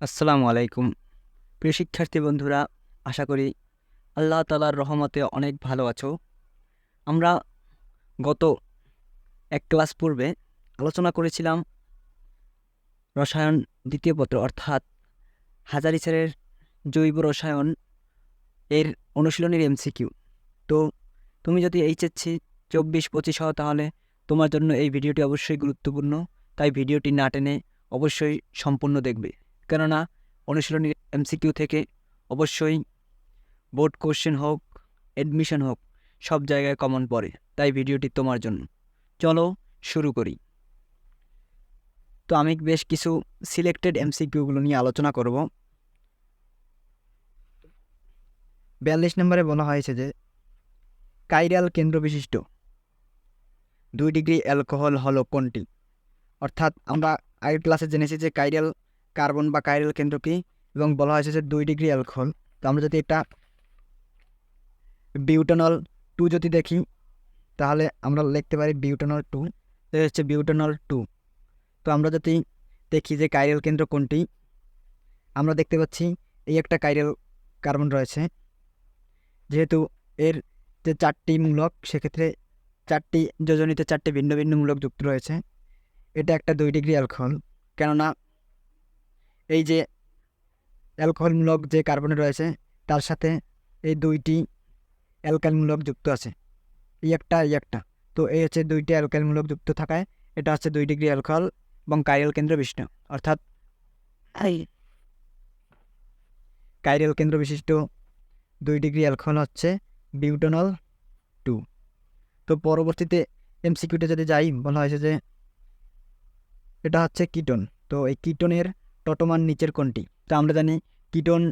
আসসালামু আলাইকুম। প্রিয় শিক্ষার্থী বন্ধুরা, আশা করি আল্লাহ তালার রহমতে অনেক ভালো আছো। আমরা গত এক ক্লাস পূর্বে আলোচনা করেছিলাম রসায়ন দ্বিতীয় পত্র, অর্থাৎ হাজারি স্যারের জৈব রসায়ন এর অনুশীলনীর এমসিকিউ তো তুমি যদি এইচএসসি চব্বিশ, পঁচিশ হও তাহলে তোমার জন্য এই ভিডিওটি অবশ্যই গুরুত্বপূর্ণ। তাই ভিডিওটি না টেনে অবশ্যই সম্পূর্ণ দেখবে। কেননা অনুশীলনী এমসিকিউ থেকে অবশ্যই বোর্ড কোশ্চেন হোক, অ্যাডমিশন হোক, সব জায়গায় কমন পড়ে। তাই ভিডিওটি তোমার জন্য। চলো শুরু করি। তো আমি বেশ কিছু সিলেক্টেড এমসিকিউগুলো নিয়ে আলোচনা করব। বিয়াল্লিশ নম্বরে বলা হয়েছে যে, কাইরাল কেন্দ্র বিশিষ্ট দুই ডিগ্রি অ্যালকোহল হলো কোনটি? অর্থাৎ আমরা আগের ক্লাসে জেনেছি যে কাইরাল কার্বন বা কাইরাল কেন্দ্র কি? এবং বলা হয়েছে যে দুই ডিগ্রি অ্যালকোহল। তো আমরা যদি এটা বিউটানল টু যদি দেখি, তাহলে আমরা লিখতে পারি বিউটানল টু। হচ্ছে বিউটানল টু। তো আমরা যদি দেখি যে কাইরাল কেন্দ্র কোনটি, আমরা দেখতে পাচ্ছি এই একটা কাইরাল কার্বন রয়েছে। যেহেতু এর যে চারটি মূলক, সেক্ষেত্রে চারটি যোজনীতে চারটি ভিন্ন ভিন্ন মূলক যুক্ত রয়েছে। এটা একটা দুই ডিগ্রি অ্যালকোহল। কেননা এই যে অ্যালকোহলমূলক যে কার্বনে রয়েছে, তার সাথে এই দুইটি অ্যালকালমূলক যুক্ত আছে। এই একটা এই একটা। তো এই হচ্ছে দুইটি অ্যালকালমূলক যুক্ত থাকায় এটা হচ্ছে দুই ডিগ্রি অ্যালকোহল এবং কাইরাল কেন্দ্র বিশিষ্ট। অর্থাৎ কাইরাল কেন্দ্র বিশিষ্ট দুই ডিগ্রি অ্যালকোহল হচ্ছে বিউটানল টু। তো পরবর্তীতে এমসিকিউতে যদি যাই, বলা হয়েছে যে এটা হচ্ছে কিটন। তো এই কিটনের টটোমান নিচের কোনটি তো আমরা জানি কিটন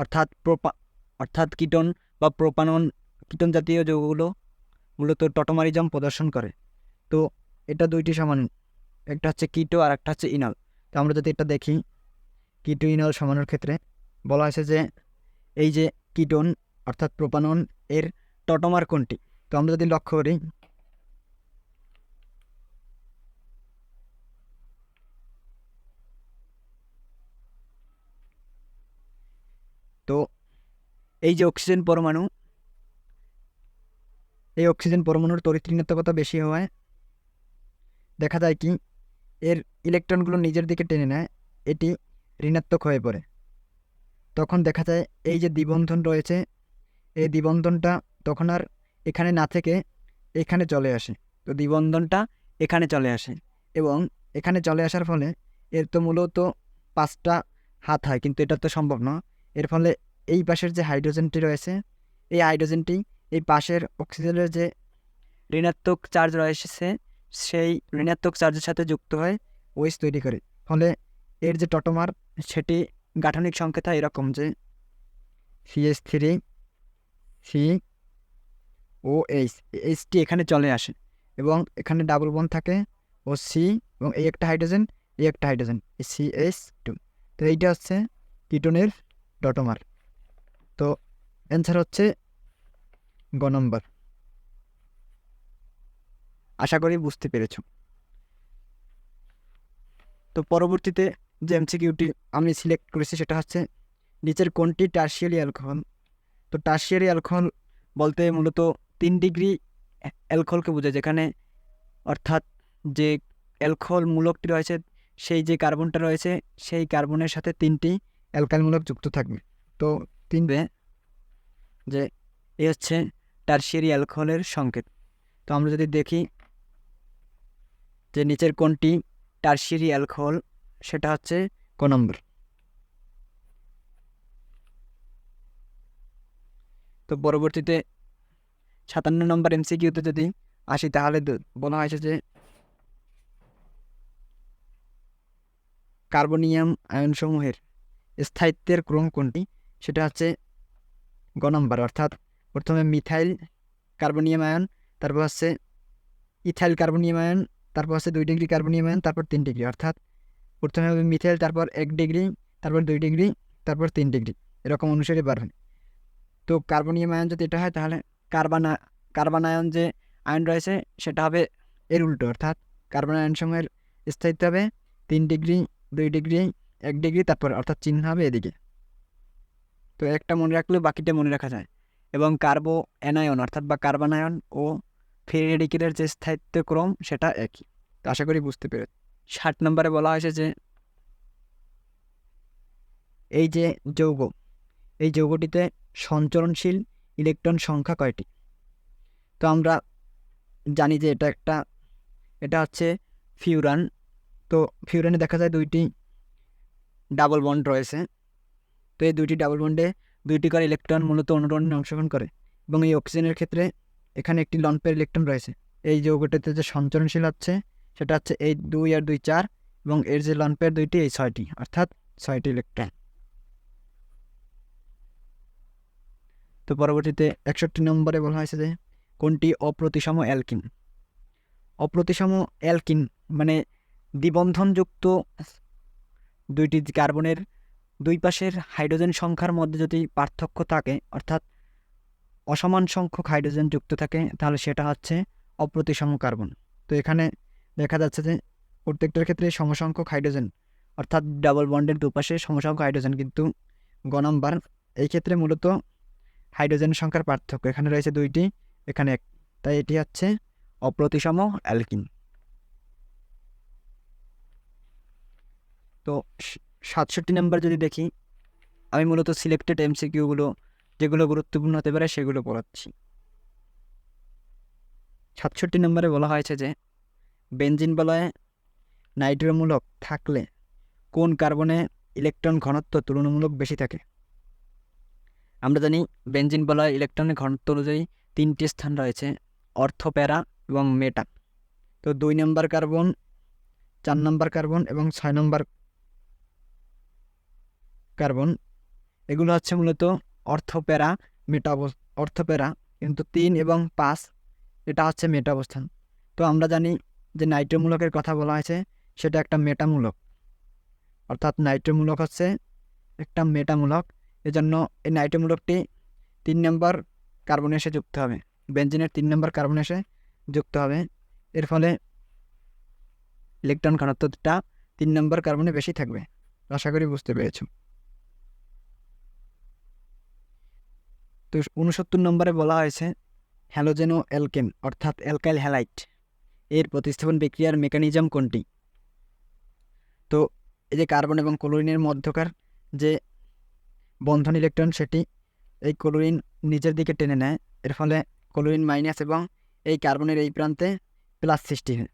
অর্থাৎ প্রোপা অর্থাৎ কিটন বা প্রোপানন, কিটন জাতীয় যৌগগুলো মূলত টটোমারিজম প্রদর্শন করে। তো এটা দুইটি সমান, একটা হচ্ছে কিটো আর একটা হচ্ছে ইনল। তো আমরা যদি এটা দেখি, কিটো ইনল সমানোর ক্ষেত্রে বলা হয়েছে যে এই যে কিটোন অর্থাৎ প্রোপানন এর টটোমার কোনটি তো আমরা যদি লক্ষ্য করি তো এই যে অক্সিজেন পরমাণু, এই অক্সিজেন পরমাণুর তড়িৎ ঋণাত্মকতা বেশি হওয়ায় দেখা যায় কি, এর ইলেকট্রনগুলো নিজের দিকে টেনে নেয়, এটি ঋণাত্মক হয়ে পড়ে। তখন দেখা যায় এই যে দ্বিবন্ধন রয়েছে, এই দ্বিবন্ধনটা তখন আর এখানে না থেকে এখানে চলে আসে। তো দ্বিবন্ধনটা এখানে চলে আসে এবং এখানে চলে আসার ফলে এর তো মূলত পাঁচটা হাত হয়, কিন্তু এটা তো সম্ভব না এর ফলে এই পাশের যে হাইড্রোজেনটি রয়েছে, এই হাইড্রোজেনটি এই পাশের অক্সিজেনের যে ঋণাত্মক চার্জ রয়েছে, সেই ঋণাত্মক চার্জের সাথে যুক্ত হয়ে ওয়েস তৈরি করে। ফলে এর যে টটোমার, সেটি গাঠনিক সংকেত এরকম যে CS three C O H HT এখানে চলে আসে এবং এখানে ডাবল বন থাকে ও সি এবং এই একটা হাইড্রোজেন এই একটা হাইড্রোজেন সি এইচ টু তো এইটা হচ্ছে কিটোনের ডটোমার তো অ্যান্সার হচ্ছে গ নম্বর। আশা করি বুঝতে পেরেছ। তো পরবর্তীতে যে এমসিকিউটি আমি সিলেক্ট করেছি সেটা হচ্ছে নিচের কোনটি টার্সিয়ারি অ্যালকোহল তো টার্সিয়ারি অ্যালকোহল বলতে মূলত তিন ডিগ্রি অ্যালকোহলকে বোঝায়, যেখানে অর্থাৎ যে অ্যালকোহল মূলকটি রয়েছে, সেই যে কার্বনটা রয়েছে, সেই কার্বনের সাথে তিনটি অ্যালকালমূলক যুক্ত থাকবে। তো তিনবে যে এ হচ্ছে টার্সিয়ারি অ্যালকোহলের সংকেত। তো আমরা যদি দেখি যে নিচের কোনটি টার্সিয়ারি অ্যালকোহল সেটা হচ্ছে ক নম্বর। তো পরবর্তীতে সাতান্ন নম্বর এমসিকিউতে যদি আসি, তাহলে বলা হয়েছে যে কার্বনিয়াম আয়নসমূহের স্থায়িত্বের ক্রম কোনটি? সেটা হচ্ছে গ নম্বর, অর্থাৎ প্রথমে মিথাইল কার্বনিয়াম আয়ন তারপর হচ্ছে ইথাইল কার্বনিয়াম আয়ন তারপর হচ্ছে দুই ডিগ্রি কার্বনিয়াম আয়ন তারপর তিন ডিগ্রি। অর্থাৎ প্রথমে হবে মিথাইল, তারপর এক ডিগ্রি, তারপর দুই ডিগ্রি, তারপর তিন ডিগ্রি। এরকম অনুসারে বাড়বে তো কার্বনিয়াম আয়ন যদি এটা হয়, তাহলে কার্বানা কার্বন আয়ন যে আয়ন রয়েছে, সেটা হবে এর উল্টো। অর্থাৎ কার্বন আয়ন সমূহের স্থায়িত্ব হবে তিন ডিগ্রি, দুই ডিগ্রি, এক ডিগ্রি, তারপর অর্থাৎ চিহ্ন হবে এদিকে। তো একটা মনে রাখলেও বাকিটা মনে রাখা যায়। এবং কার্বো অ্যানায়ন অর্থাৎ বা কার্বানায়ন ও ফ্রি রেডিকেলের যে স্থায়িত্বক্রম, সেটা একই। তো আশা করি বুঝতে পেরে ষাট নম্বরে বলা হয়েছে যে, এই যে যৌগ, এই যৌগটিতে সঞ্চরণশীল ইলেকট্রন সংখ্যা কয়টি? তো আমরা জানি যে এটা একটা, এটা হচ্ছে ফিউরান। তো ফিউরানে দেখা যায় দুইটি ডাবল বন্ড রয়েছে। তো এই দুইটি ডাবল বন্ডে দুইটি করে ইলেকট্রন মূলত অনুরণনে অংশগ্রহণ করে এবং এই অক্সিজেনের ক্ষেত্রে এখানে একটি লম্পের ইলেকট্রন রয়েছে। এই যৌগটিতে যে সঞ্চরণশীল হচ্ছে, সেটা হচ্ছে এই দুই আর দুই চার এবং এর যে লম্পের দুইটি, এই ছয়টি, অর্থাৎ ছয়টি ইলেকট্রন তো পরবর্তীতে একষট্টি নম্বরে বলা হয়েছে যে কোনটি অপ্রতিসম অ্যালকিন? অপ্রতিসম অ্যালকিন মানে দ্বিবন্ধনযুক্ত দুইটি কার্বনের দুই পাশের হাইড্রোজেন সংখ্যার মধ্যে যদি পার্থক্য থাকে, অর্থাৎ অসমান সংখ্যক হাইড্রোজেন যুক্ত থাকে, তাহলে সেটা হচ্ছে অপ্রতিসম কার্বন। তো এখানে দেখা যাচ্ছে যে প্রত্যেকটার ক্ষেত্রে সমসংখ্যক হাইড্রোজেন, অর্থাৎ ডাবল বন্ডের দুপাশে সমসংখ্যক হাইড্রোজেন কিন্তু গ নাম্বার। এই ক্ষেত্রে মূলত হাইড্রোজেন সংখ্যার পার্থক্য এখানে রয়েছে দুইটি, এখানে এক, তাই এটি হচ্ছে অপ্রতিসম অ্যালকিন। তো সাতষট্টি নাম্বার যদি দেখি, আমি মূলত সিলেক্টেড এমসিকিউগুলো যেগুলো গুরুত্বপূর্ণ হতে পারে সেগুলো পড়াচ্ছি। সাতষট্টি নম্বরে বলা হয়েছে যে বেঞ্জিন বলয়ে নাইট্রোমূলক থাকলে কোন কার্বনে ইলেকট্রন ঘনত্ব তুলনামূলক বেশি থাকে? আমরা জানি বেঞ্জিন বলয় ইলেকট্রনের ঘনত্ব অনুযায়ী তিনটি স্থান রয়েছে অর্থপ্যারা এবং মেটা। তো দুই নম্বর কার্বন, চার নম্বর কার্বন এবং ছয় নম্বর কার্বন। এগুলো হচ্ছে মূলত অর্থপ্যারা মেটা অবস- অর্থপ্যারা কিন্তু তিন এবং পাঁচ, এটা হচ্ছে মেটা অবস্থান তো আমরা জানি যে নাইট্রোমূলকের কথা বলা হয়েছে, সেটা একটা মেটামূলক। অর্থাৎ নাইট্রোমূলক হচ্ছে একটা মেটামূলক। এজন্য এই নাইট্রোমূলকটি তিন নম্বর কার্বনে এসে যুক্ত হবে। বেঞ্জিনের তিন নম্বর কার্বনে এসে যুক্ত হবে। এর ফলে ইলেকট্রন ঘনত্বটা তিন নম্বর কার্বনে বেশি থাকবে। আশা করি বুঝতে পেরেছ। তো উনসত্তর নম্বরে বলা হয়েছে, হ্যালোজেনো অ্যালকেন, অর্থাৎ অ্যালকাইল হ্যালাইট, এর প্রতিস্থাপন বিক্রিয়ার মেকানিজম কোনটি? তো এই যে কার্বন এবং ক্লোরিনের মধ্যকার যে বন্ধন ইলেকট্রন, সেটি এই ক্লোরিন নিজের দিকে টেনে নেয়। এর ফলে ক্লোরিন মাইনাস এবং এই কার্বনের এই প্রান্তে প্লাস সৃষ্টি হয়।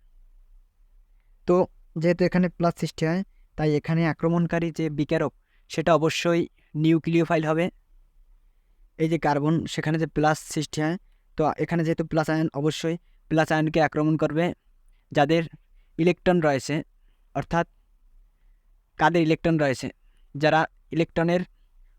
তো যেহেতু এখানে প্লাস সৃষ্টি হয়, তাই এখানে আক্রমণকারী যে বিকারক, সেটা অবশ্যই নিউক্লিওফাইল হবে। এই যে কার্বন সেখানে যে প্লাস সৃষ্টি হয়, তো এখানে যেহেতু প্লাস আয়ন অবশ্যই প্লাস আয়নকে আক্রমণ করবে। যাদের ইলেকট্রন রয়েছে, অর্থাৎ কাদের ইলেকট্রন রয়েছে, যারা ইলেকট্রনের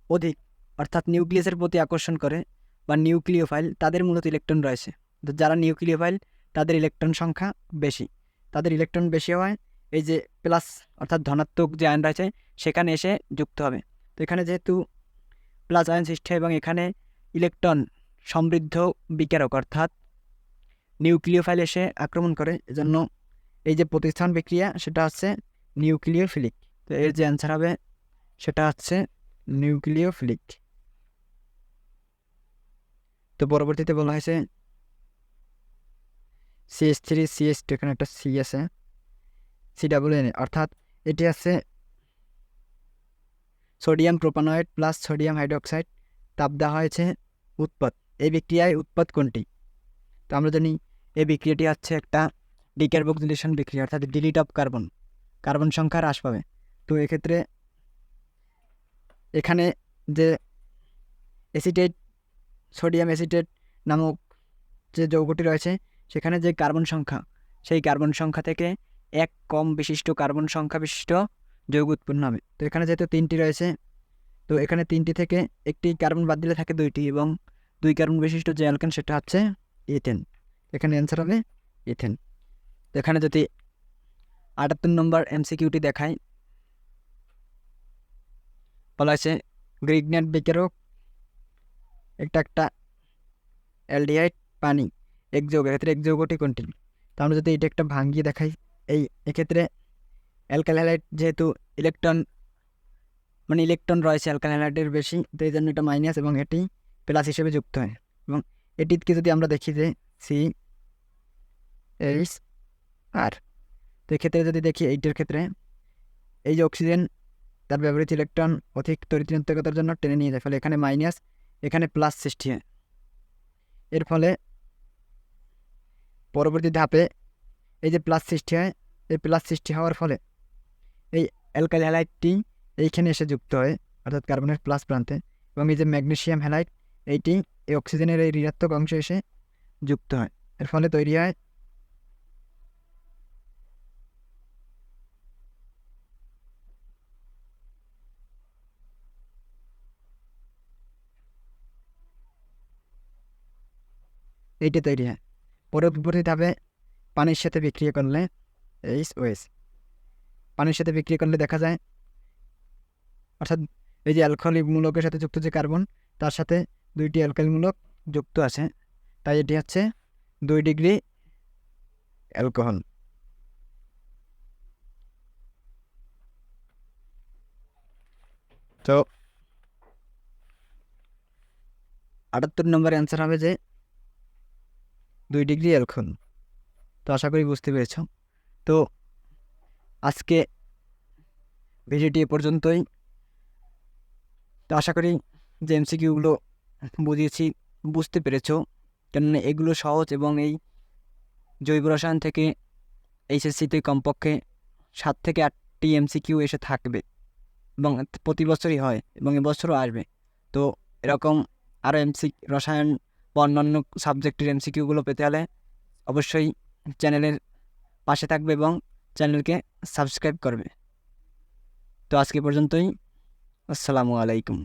অধিক, অর্থাৎ নিউক্লিয়াসের প্রতি আকর্ষণ করে বা নিউক্লিওফাইল তাদের মূলত ইলেকট্রন রয়েছে। তো যারা নিউক্লিওফাইল তাদের ইলেকট্রন সংখ্যা বেশি। তাদের ইলেকট্রন বেশি হওয়ায় এই যে প্লাস অর্থাৎ ধনাত্মক যে আয়ন রয়েছে, সেখানে এসে যুক্ত হবে। তো এখানে যেহেতু প্লাস আয়ন সৃষ্টি এবং এখানে ইলেকট্রন সমৃদ্ধ বিকারক, অর্থাৎ নিউক্লিওফাইল এসে আক্রমণ করে। এজন্য এই যে প্রতিস্থান বিক্রিয়া, সেটা হচ্ছে নিউক্লিওফিলিক। তো এর যে অ্যান্সার হবে, সেটা হচ্ছে নিউক্লিওফিলিক। তো পরবর্তীতে বলা হয়েছে সিএস থ্রি সিএস টু এখানে একটা সি আছে। সি ডাবল এন অর্থাৎ এটি আছে sodium propanoate plus sodium hydroxide তাপ দেওয়া হয়েছে উৎপাদ এই বিক্রিয়ায় উৎপাদ কোনটি? তো আমরা জানি এই বিক্রিয়াটি হচ্ছে একটা ডিকার্বক্সিলেশন বিক্রিয়া, অর্থাৎ ডিলিট অফ কার্বন। কার্বন সংখ্যা হ্রাস পাবে। তো এক্ষেত্রে এখানে যে অ্যাসিটেট, সোডিয়াম অ্যাসিটেট নামক যে যৌগটি রয়েছে, সেখানে যে কার্বন সংখ্যা, সেই কার্বন সংখ্যা থেকে এক কম বিশিষ্ট কার্বন সংখ্যা বিশিষ্ট যৌগ উৎপন্ন হবে। তো এখানে যেহেতু তিনটি রয়েছে, তো এখানে তিনটি থেকে একটি কার্বন বাদ দিলে থাকে দুইটি এবং দুই কার্বন বিশিষ্ট যে অ্যালকেন সেটা হচ্ছে ইথেন এখানে অ্যান্সার হবে ইথেন তো এখানে যদি আটাত্তর নম্বর এমসিকিউটি দেখায় বলা হয়েছে গ্রিগনেট বিকারক একটা একটা অ্যালডিহাইড পানি এক যৌগ এক্ষেত্রে এক যৌগটি কোনটি তো আমরা যদি এটা একটা ভাঙ্গিয়ে দেখাই, এই এক্ষেত্রে অ্যালকালাইট যেহেতু ইলেকট্রন মানে ইলেকট্রন রয়েছে অ্যালকাইল হ্যালাইডের বেশি, তো এই জন্য এটা মাইনাস এবং এটি প্লাস হিসেবে যুক্ত হয়। এবং এটিকে যদি আমরা দেখি যে সি এইচ আর তো এক্ষেত্রে যদি দেখি এইটার ক্ষেত্রে, এই যে অক্সিজেন তার ব্যবহৃত ইলেকট্রন অধিক তরিতৃন্তকতার জন্য টেনে নিয়ে যায়, ফলে এখানে মাইনাস এখানে প্লাস সৃষ্টি হয়। এর ফলে পরবর্তী ধাপে এই যে প্লাস সৃষ্টি হয়, এই প্লাস সৃষ্টি হওয়ার ফলে এই অ্যালকাইল হ্যালাইডটি এইখানে এসে যুক্ত হয়, অর্থাৎ কার্বনের প্লাস প্রান্তে। এবং এই যে ম্যাগনেশিয়াম হ্যালাইড এইটি এই অক্সিজেনের এই ঋণাত্মক অংশে এসে যুক্ত হয়। এর ফলে তৈরি হয় এইটা তৈরি হয়। পরবর্তী ধাপে পানির সাথে বিক্রিয়া করলে এইচ ওএস পানির সাথে বিক্রিয়া করলে দেখা যায়, অর্থাৎ এই যে অ্যালকোহলিক মূলকের সাথে যুক্ত যে কার্বন, তার সাথে দুইটি অ্যালকাইল মূলক যুক্ত আছে। তাই এটি হচ্ছে দুই ডিগ্রি অ্যালকোহল। তো আটাত্তর নম্বর অ্যান্সার হবে যে দুই ডিগ্রি অ্যালকোহল। তো আশা করি বুঝতে পেরেছ। তো আজকে ভিডিওটি এ পর্যন্তই। তো আশা করি যে এমসিকিউগুলো বুঝিয়েছি, বুঝতে পেরেছ। কেননা এগুলো সহজ এবং এই জৈব রসায়ন থেকে এইচএসসিতে কমপক্ষে সাত থেকে আটটি এমসিকিউ এসে থাকবে এবং প্রতি বছরই হয় এবং এবছরও আসবে। তো এরকম আরও এমসি রসায়ন বা অন্যান্য সাবজেক্টের এমসিকিউগুলো পেতে হলে অবশ্যই চ্যানেলের পাশে থাকবে এবং চ্যানেলকে সাবস্ক্রাইব করবে। তো আজকে পর্যন্তই আসসালামু আলাইকুম।